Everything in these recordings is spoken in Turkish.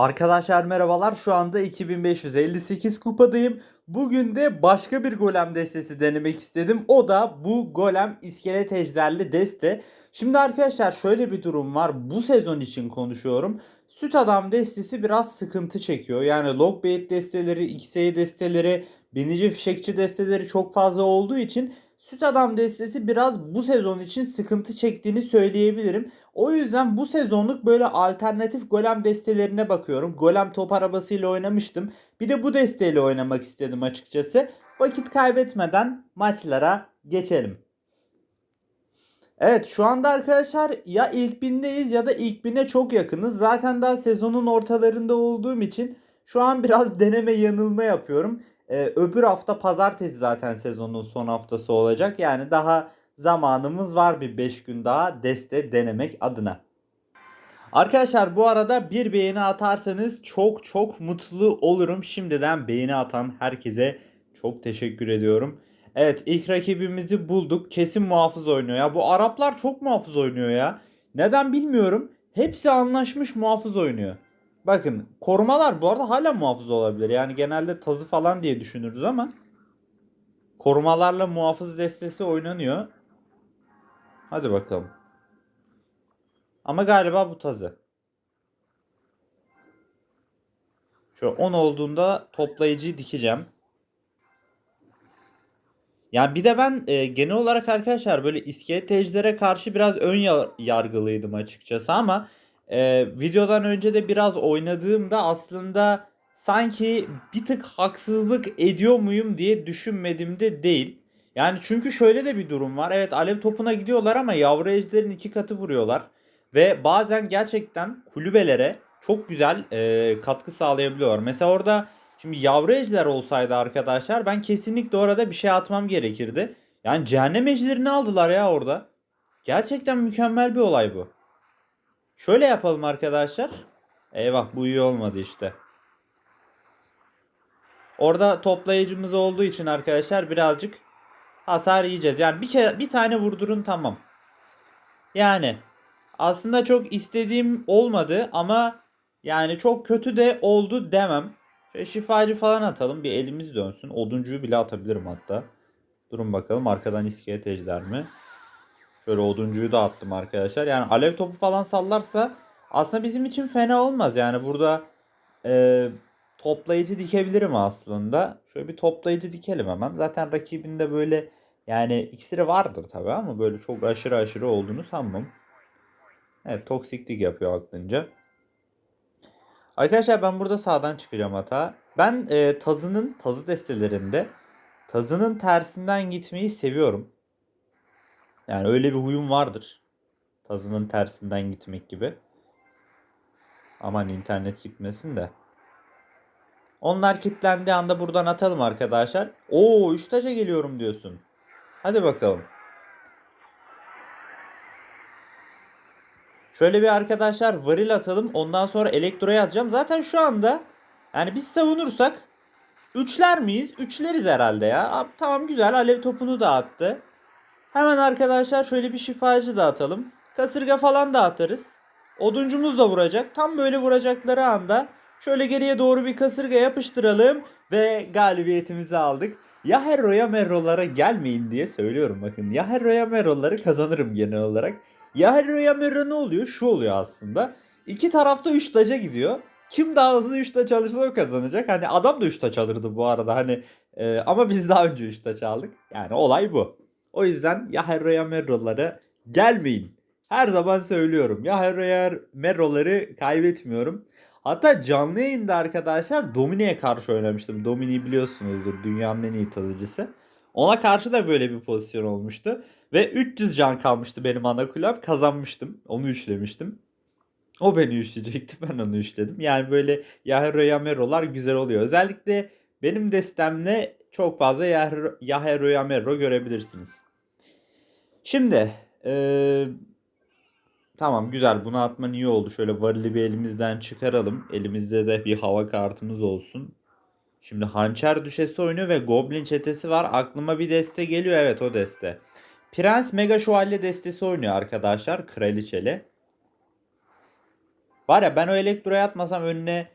Arkadaşlar merhabalar. Şu anda 2558 kupadayım. Bugün de başka bir golem destesi denemek istedim. O da bu golem iskelet ejderli deste. Şimdi arkadaşlar şöyle bir durum var. Bu sezon için konuşuyorum. Süt Adam destesi biraz sıkıntı çekiyor. Yani Logbait desteleri, XE desteleri, binici fişekçi desteleri çok fazla olduğu için Süt Adam destesi biraz bu sezon için sıkıntı çektiğini söyleyebilirim. O yüzden bu sezonluk böyle alternatif golem destelerine bakıyorum. Golem top arabasıyla oynamıştım. Bir de bu desteyle oynamak istedim açıkçası. Vakit kaybetmeden maçlara geçelim. Evet şu anda arkadaşlar ya ilk bindeyiz ya da ilk bine çok yakınız. Zaten daha sezonun ortalarında olduğum için şu an biraz deneme yanılma yapıyorum. Ee, öbür hafta pazartesi zaten sezonun son haftası olacak. Yani daha zamanımız var bir 5 gün daha deste denemek adına. Arkadaşlar bu arada bir beğeni atarsanız çok çok mutlu olurum. Şimdiden beğeni atan herkese çok teşekkür ediyorum. Evet ilk rakibimizi bulduk. Kesin muhafız oynuyor ya. Bu Araplar çok muhafız oynuyor ya. Neden bilmiyorum. Hepsi anlaşmış muhafız oynuyor. Bakın korumalar bu arada hala muhafız olabilir. Yani genelde tazı falan diye düşünürüz ama korumalarla muhafız destesi oynanıyor. Hadi bakalım. Ama galiba bu tazı. Şöyle 10 olduğunda toplayıcıyı dikeceğim. Yani bir de ben e, genel olarak arkadaşlar böyle iskelet karşı biraz ön ya- yargılıydım açıkçası ama e, videodan önce de biraz oynadığımda aslında sanki bir tık haksızlık ediyor muyum diye düşünmedim de değil. Yani çünkü şöyle de bir durum var. Evet alev topuna gidiyorlar ama yavru ejderin iki katı vuruyorlar. Ve bazen gerçekten kulübelere çok güzel e, katkı sağlayabiliyorlar. Mesela orada şimdi yavru ejder olsaydı arkadaşlar ben kesinlikle orada bir şey atmam gerekirdi. Yani cehennem ejderini aldılar ya orada. Gerçekten mükemmel bir olay bu. Şöyle yapalım arkadaşlar. Eyvah bu iyi olmadı işte. Orada toplayıcımız olduğu için arkadaşlar birazcık hasar yiyeceğiz. Yani bir kere bir tane vurdurun tamam. Yani aslında çok istediğim olmadı ama yani çok kötü de oldu demem. Şöyle şifacı falan atalım bir elimiz dönsün. Oduncuyu bile atabilirim hatta. Durun bakalım arkadan iskelet ejder mi? Şöyle oduncuyu da attım arkadaşlar. Yani alev topu falan sallarsa aslında bizim için fena olmaz. Yani burada e, toplayıcı dikebilirim aslında. Şöyle bir toplayıcı dikelim hemen. Zaten rakibinde böyle yani iksiri vardır tabii ama böyle çok aşırı aşırı olduğunu sanmam. Evet toksiklik yapıyor aklınca. Arkadaşlar ben burada sağdan çıkacağım hata. Ben e, tazının tazı destelerinde tazının tersinden gitmeyi seviyorum. Yani öyle bir huyum vardır. Tazının tersinden gitmek gibi. Aman internet gitmesin de. Onlar kilitlendiği anda buradan atalım arkadaşlar. Oo 3 taca geliyorum diyorsun. Hadi bakalım. Şöyle bir arkadaşlar varil atalım. Ondan sonra elektroya atacağım. Zaten şu anda yani biz savunursak üçler miyiz? Üçleriz herhalde ya. Tamam güzel. Alev topunu da attı. Hemen arkadaşlar şöyle bir şifacı da atalım. Kasırga falan da atarız. Oduncumuz da vuracak. Tam böyle vuracakları anda şöyle geriye doğru bir kasırga yapıştıralım ve galibiyetimizi aldık. Ya Herro'ya Merro'lara gelmeyin diye söylüyorum bakın. Ya Herro'ya Merro'ları kazanırım genel olarak. Ya Herro'ya Merro ne oluyor? Şu oluyor aslında. İki tarafta 3 taca gidiyor. Kim daha hızlı 3 taç alırsa o kazanacak. Hani adam da 3 taç alırdı bu arada. Hani e, ama biz daha önce 3 taç aldık. Yani olay bu. O yüzden ya Herro'ya Merro'lara gelmeyin. Her zaman söylüyorum. Ya Herro'ya Merro'ları kaybetmiyorum. Hatta canlı yayında arkadaşlar Domine'ye karşı oynamıştım. Domine'yi biliyorsunuzdur. Dünyanın en iyi tazıcısı. Ona karşı da böyle bir pozisyon olmuştu. Ve 300 can kalmıştı benim ana kulem. Kazanmıştım. Onu üçlemiştim. O beni üçleyecekti. Ben onu üçledim. Yani böyle Yahero Yamero'lar güzel oluyor. Özellikle benim destemle çok fazla Yahero, Yahero Yamero görebilirsiniz. Şimdi eee, tamam güzel bunu atman iyi oldu. Şöyle varili bir elimizden çıkaralım. Elimizde de bir hava kartımız olsun. Şimdi hançer düşesi oynuyor ve goblin çetesi var. Aklıma bir deste geliyor. Evet o deste. Prens Mega Şövalye destesi oynuyor arkadaşlar. Kraliçeli. Var ya ben o elektroya atmasam önüne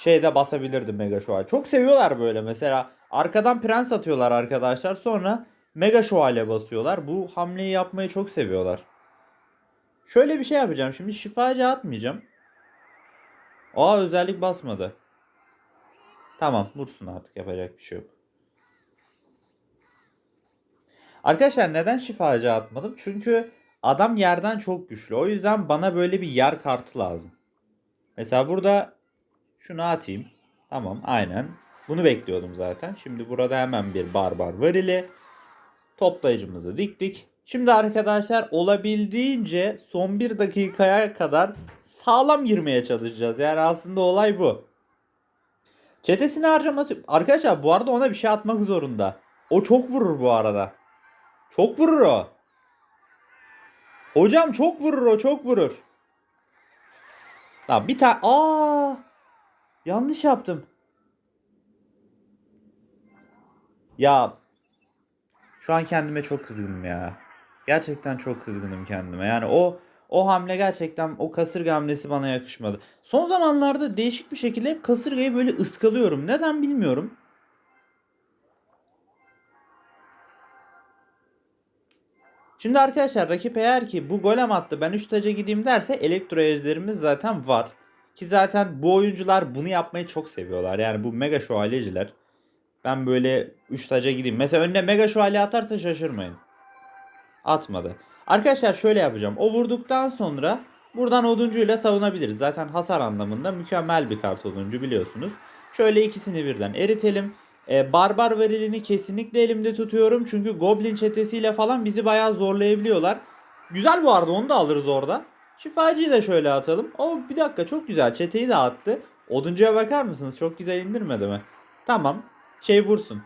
şeyde basabilirdim Mega Şövalye. Çok seviyorlar böyle mesela. Arkadan prens atıyorlar arkadaşlar. Sonra Mega Şövalye basıyorlar. Bu hamleyi yapmayı çok seviyorlar. Şöyle bir şey yapacağım. Şimdi şifacı atmayacağım. Aa özellik basmadı. Tamam vursun artık yapacak bir şey yok. Arkadaşlar neden şifacı atmadım? Çünkü adam yerden çok güçlü. O yüzden bana böyle bir yer kartı lazım. Mesela burada şunu atayım. Tamam aynen. Bunu bekliyordum zaten. Şimdi burada hemen bir barbar varili. Toplayıcımızı diktik. Şimdi arkadaşlar olabildiğince son bir dakikaya kadar sağlam girmeye çalışacağız. Yani aslında olay bu. Çetesini harcaması... Arkadaşlar bu arada ona bir şey atmak zorunda. O çok vurur bu arada. Çok vurur o. Hocam çok vurur o çok vurur. Tamam bir tane... Aa, Yanlış yaptım. Ya şu an kendime çok kızgınım ya. Gerçekten çok kızgınım kendime. Yani o o hamle gerçekten o kasırga hamlesi bana yakışmadı. Son zamanlarda değişik bir şekilde hep kasırgayı böyle ıskalıyorum. Neden bilmiyorum. Şimdi arkadaşlar rakip eğer ki bu golem attı ben 3 taca gideyim derse elektro ejderimiz zaten var. Ki zaten bu oyuncular bunu yapmayı çok seviyorlar. Yani bu mega şövalyeciler. Ben böyle 3 taca gideyim. Mesela önüne mega şövalye atarsa şaşırmayın. Atmadı. Arkadaşlar şöyle yapacağım. O vurduktan sonra buradan oduncuyla savunabiliriz. Zaten hasar anlamında mükemmel bir kart oduncu biliyorsunuz. Şöyle ikisini birden eritelim. Ee, barbar verilini kesinlikle elimde tutuyorum. Çünkü Goblin çetesiyle falan bizi bayağı zorlayabiliyorlar. Güzel bu arada onu da alırız orada. Şifacıyı da şöyle atalım. O bir dakika çok güzel çeteyi de attı. Oduncuya bakar mısınız? Çok güzel indirmedi mi? Tamam. Şey vursun.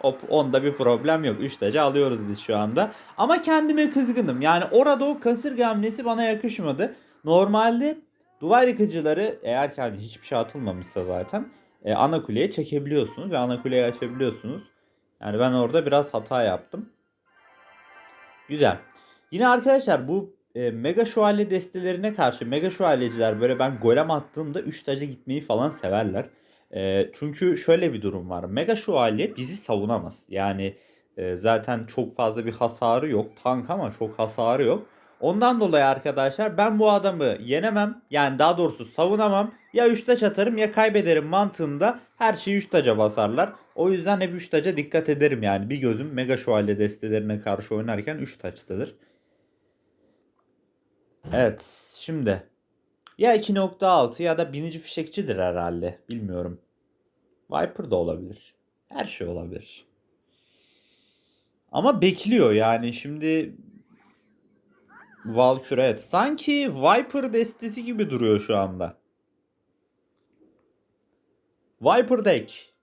Hop onda bir problem yok. 3 tacı alıyoruz biz şu anda. Ama kendime kızgınım. Yani orada o kasırga hamlesi bana yakışmadı. Normalde duvar yıkıcıları eğer ki hani hiçbir şey atılmamışsa zaten e, ana kuleye çekebiliyorsunuz ve ana kuleyi açabiliyorsunuz. Yani ben orada biraz hata yaptım. Güzel. Yine arkadaşlar bu e, mega şövalye destelerine karşı mega şövalyeciler böyle ben golem attığımda 3 taca gitmeyi falan severler. E, çünkü şöyle bir durum var. Mega şövalye bizi savunamaz. Yani e, zaten çok fazla bir hasarı yok. Tank ama çok hasarı yok. Ondan dolayı arkadaşlar ben bu adamı yenemem. Yani daha doğrusu savunamam. Ya 3 taç atarım ya kaybederim mantığında her şeyi 3 taca basarlar. O yüzden hep 3 taca dikkat ederim yani. Bir gözüm mega şövalye destelerine karşı oynarken 3 taçtadır. Evet şimdi ya 2.6 ya da binici fişekçidir herhalde. Bilmiyorum. Viper da olabilir. Her şey olabilir. Ama bekliyor yani şimdi Valkyrie evet. Sanki Viper destesi gibi duruyor şu anda. Viper deck.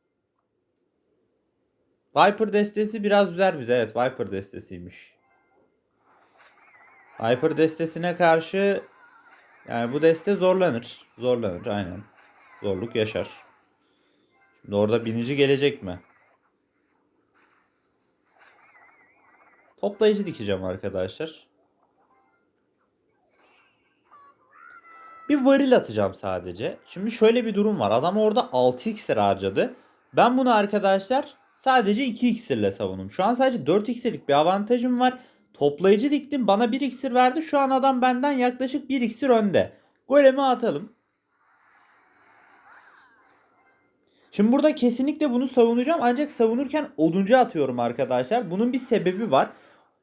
Viper destesi biraz üzer bize. Evet Viper destesiymiş. Viper destesine karşı yani bu deste zorlanır. Zorlanır aynen. Zorluk yaşar. Şimdi orada binici gelecek mi? Toplayıcı dikeceğim arkadaşlar. Bir varil atacağım sadece. Şimdi şöyle bir durum var. Adam orada 6 iksir harcadı. Ben bunu arkadaşlar sadece 2 iksirle savundum. Şu an sadece 4 iksirlik bir avantajım var. Toplayıcı diktim bana 1 iksir verdi. Şu an adam benden yaklaşık 1 iksir önde. Golemi atalım. Şimdi burada kesinlikle bunu savunacağım. Ancak savunurken oduncu atıyorum arkadaşlar. Bunun bir sebebi var.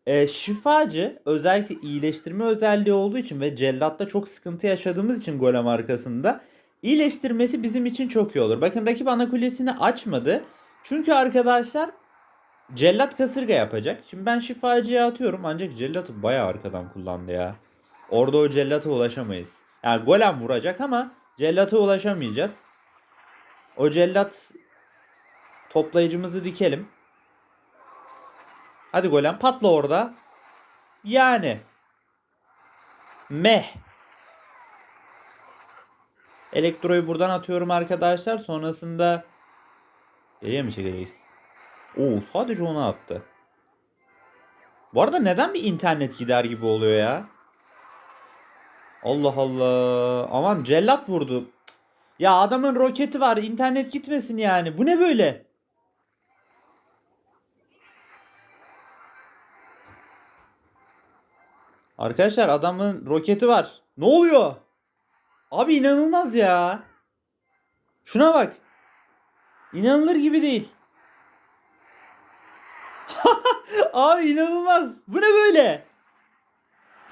E, şifacı özellikle iyileştirme özelliği olduğu için ve cellatta çok sıkıntı yaşadığımız için golem arkasında iyileştirmesi bizim için çok iyi olur. Bakın rakip ana kulesini açmadı. Çünkü arkadaşlar cellat kasırga yapacak. Şimdi ben şifacıya atıyorum ancak cellatı bayağı arkadan kullandı ya. Orada o cellata ulaşamayız. Yani golem vuracak ama cellata ulaşamayacağız. O cellat toplayıcımızı dikelim. Hadi golem patla orada. Yani. Meh. Elektroyu buradan atıyorum arkadaşlar. Sonrasında E'ye mi çekeceğiz? Oo sadece onu attı. Bu arada neden bir internet gider gibi oluyor ya? Allah Allah. Aman cellat vurdu. Ya adamın roketi var. internet gitmesin yani. Bu ne böyle? Arkadaşlar adamın roketi var. Ne oluyor? Abi inanılmaz ya. Şuna bak. İnanılır gibi değil. Abi inanılmaz. Bu ne böyle?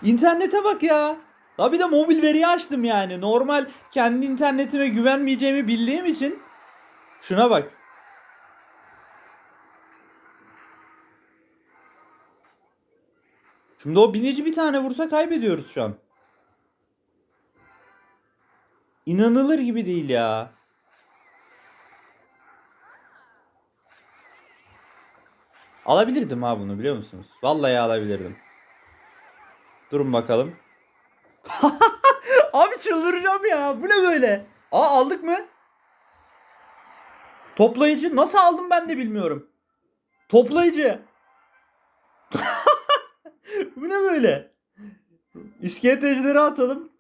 İnternete bak ya. Abi de mobil veriyi açtım yani. Normal kendi internetime güvenmeyeceğimi bildiğim için. Şuna bak. Şimdi o binici bir tane vursa kaybediyoruz şu an. İnanılır gibi değil ya. Alabilirdim ha bunu biliyor musunuz? Vallahi alabilirdim. Durun bakalım. Abi çıldıracağım ya. Bu ne böyle? Aa aldık mı? Toplayıcı nasıl aldım ben de bilmiyorum. Toplayıcı. Bu ne böyle? İskelet atalım.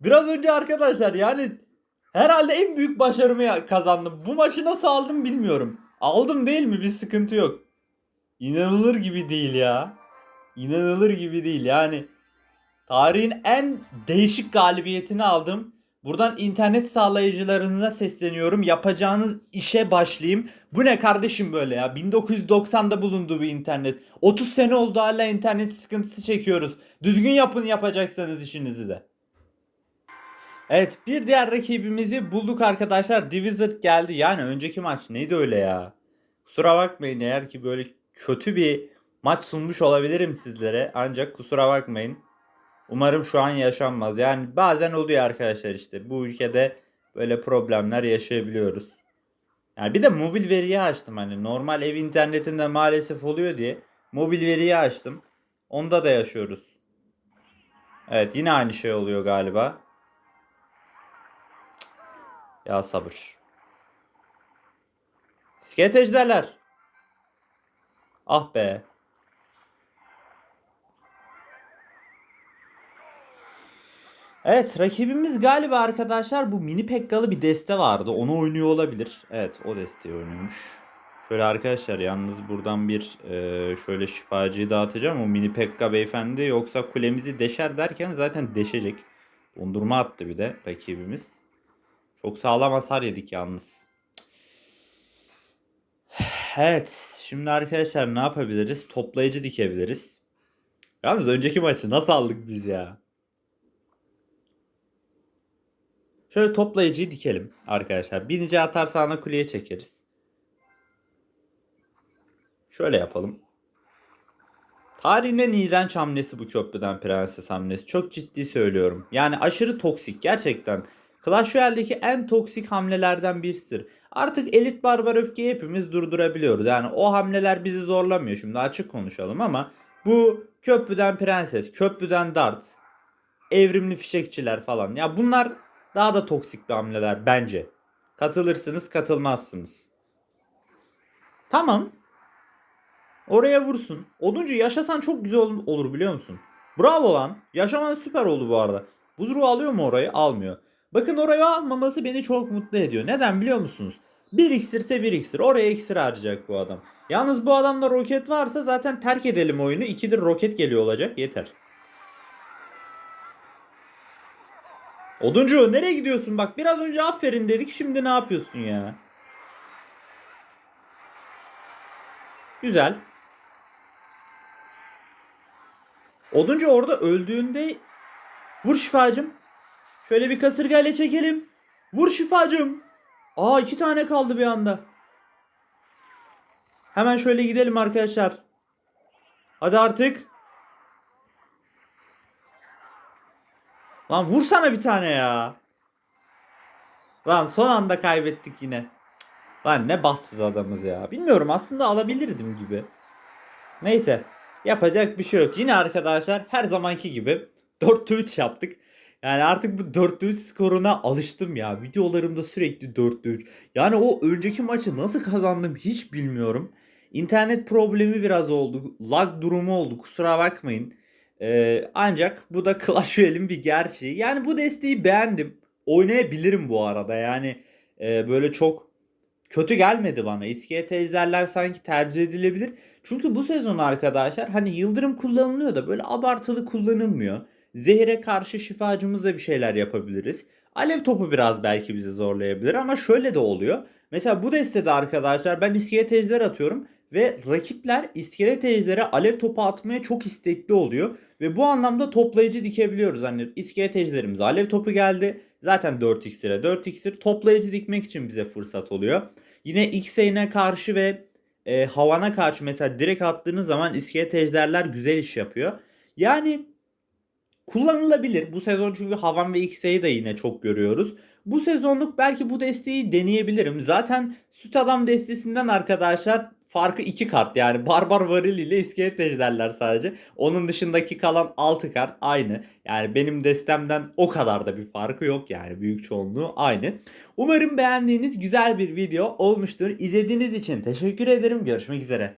Biraz önce arkadaşlar yani herhalde en büyük başarımı kazandım. Bu maçı nasıl aldım bilmiyorum. Aldım değil mi? Bir sıkıntı yok. İnanılır gibi değil ya. İnanılır gibi değil yani. Tarihin en değişik galibiyetini aldım. Buradan internet sağlayıcılarına sesleniyorum. Yapacağınız işe başlayayım. Bu ne kardeşim böyle ya? 1990'da bulundu bu internet. 30 sene oldu hala internet sıkıntısı çekiyoruz. Düzgün yapın yapacaksanız işinizi de. Evet bir diğer rakibimizi bulduk arkadaşlar. Divisit geldi. Yani önceki maç neydi öyle ya? Kusura bakmayın eğer ki böyle kötü bir maç sunmuş olabilirim sizlere. Ancak kusura bakmayın. Umarım şu an yaşanmaz. Yani bazen oluyor arkadaşlar işte. Bu ülkede böyle problemler yaşayabiliyoruz. Yani bir de mobil veriyi açtım hani normal ev internetinde maalesef oluyor diye mobil veriyi açtım. Onda da yaşıyoruz. Evet yine aynı şey oluyor galiba. Ya sabır. Skelet ejderler. Ah be. Evet rakibimiz galiba arkadaşlar bu mini pekkalı bir deste vardı. Onu oynuyor olabilir. Evet o desteği oynuyormuş. Şöyle arkadaşlar yalnız buradan bir e, şöyle şifacıyı dağıtacağım. O mini pekka beyefendi yoksa kulemizi deşer derken zaten deşecek. Dondurma attı bir de rakibimiz. Çok sağlam hasar yedik yalnız. Evet. Şimdi arkadaşlar ne yapabiliriz? Toplayıcı dikebiliriz. Yalnız önceki maçı nasıl aldık biz ya? Şöyle toplayıcıyı dikelim arkadaşlar. Birinci atarsa ana kuleye çekeriz. Şöyle yapalım. Tarihin en iğrenç hamlesi bu köprüden prenses hamlesi. Çok ciddi söylüyorum. Yani aşırı toksik gerçekten. Clash Royale'deki en toksik hamlelerden birisidir. Artık elit barbar öfkeyi hepimiz durdurabiliyoruz. Yani o hamleler bizi zorlamıyor. Şimdi açık konuşalım ama bu köprüden prenses, köprüden dart, evrimli fişekçiler falan. Ya bunlar daha da toksik bir hamleler bence. Katılırsınız, katılmazsınız. Tamam. Oraya vursun. Oduncu yaşasan çok güzel ol- olur biliyor musun? Bravo lan. Yaşaman süper oldu bu arada. Buzruğu alıyor mu orayı? Almıyor. Bakın orayı almaması beni çok mutlu ediyor. Neden biliyor musunuz? Bir iksirse bir iksir. Oraya iksir harcayacak bu adam. Yalnız bu adamda roket varsa zaten terk edelim oyunu. İkidir roket geliyor olacak. Yeter. Oduncu nereye gidiyorsun? Bak biraz önce aferin dedik. Şimdi ne yapıyorsun ya? Güzel. Oduncu orada öldüğünde vur şifacım. Şöyle bir kasırgayla çekelim. Vur şifacım. Aa iki tane kaldı bir anda. Hemen şöyle gidelim arkadaşlar. Hadi artık. Lan vursana bir tane ya. Lan son anda kaybettik yine. Lan ne bassız adamız ya. Bilmiyorum aslında alabilirdim gibi. Neyse. Yapacak bir şey yok. Yine arkadaşlar her zamanki gibi 4'te 3 yaptık. Yani artık bu 4'te 3 skoruna alıştım ya. Videolarımda sürekli 4'te 3. Yani o önceki maçı nasıl kazandım hiç bilmiyorum. İnternet problemi biraz oldu. Lag durumu oldu. Kusura bakmayın. Ee, ancak bu da Clash Royale'in bir gerçeği. Yani bu desteği beğendim. Oynayabilirim bu arada. Yani e, böyle çok kötü gelmedi bana. İskelet ejderler sanki tercih edilebilir. Çünkü bu sezon arkadaşlar hani yıldırım kullanılıyor da böyle abartılı kullanılmıyor. Zehire karşı şifacımızla bir şeyler yapabiliriz. Alev topu biraz belki bizi zorlayabilir ama şöyle de oluyor. Mesela bu destede arkadaşlar ben iskelet ejder atıyorum ve rakipler iskelet ejdere alev topu atmaya çok istekli oluyor. Ve bu anlamda toplayıcı dikebiliyoruz. Hani iskelet ejderimize alev topu geldi. Zaten 4 iksire 4 iksir toplayıcı dikmek için bize fırsat oluyor. Yine X'e karşı ve e, havana karşı mesela direkt attığınız zaman iskelet ejderler güzel iş yapıyor. Yani kullanılabilir. Bu sezon çünkü Havan ve X'e'yi de yine çok görüyoruz. Bu sezonluk belki bu desteği deneyebilirim. Zaten Süt Adam destesinden arkadaşlar farkı 2 kart. Yani Barbar Varil ile İskelet Ejderler sadece. Onun dışındaki kalan 6 kart aynı. Yani benim destemden o kadar da bir farkı yok yani. Büyük çoğunluğu aynı. Umarım beğendiğiniz güzel bir video olmuştur. İzlediğiniz için teşekkür ederim. Görüşmek üzere.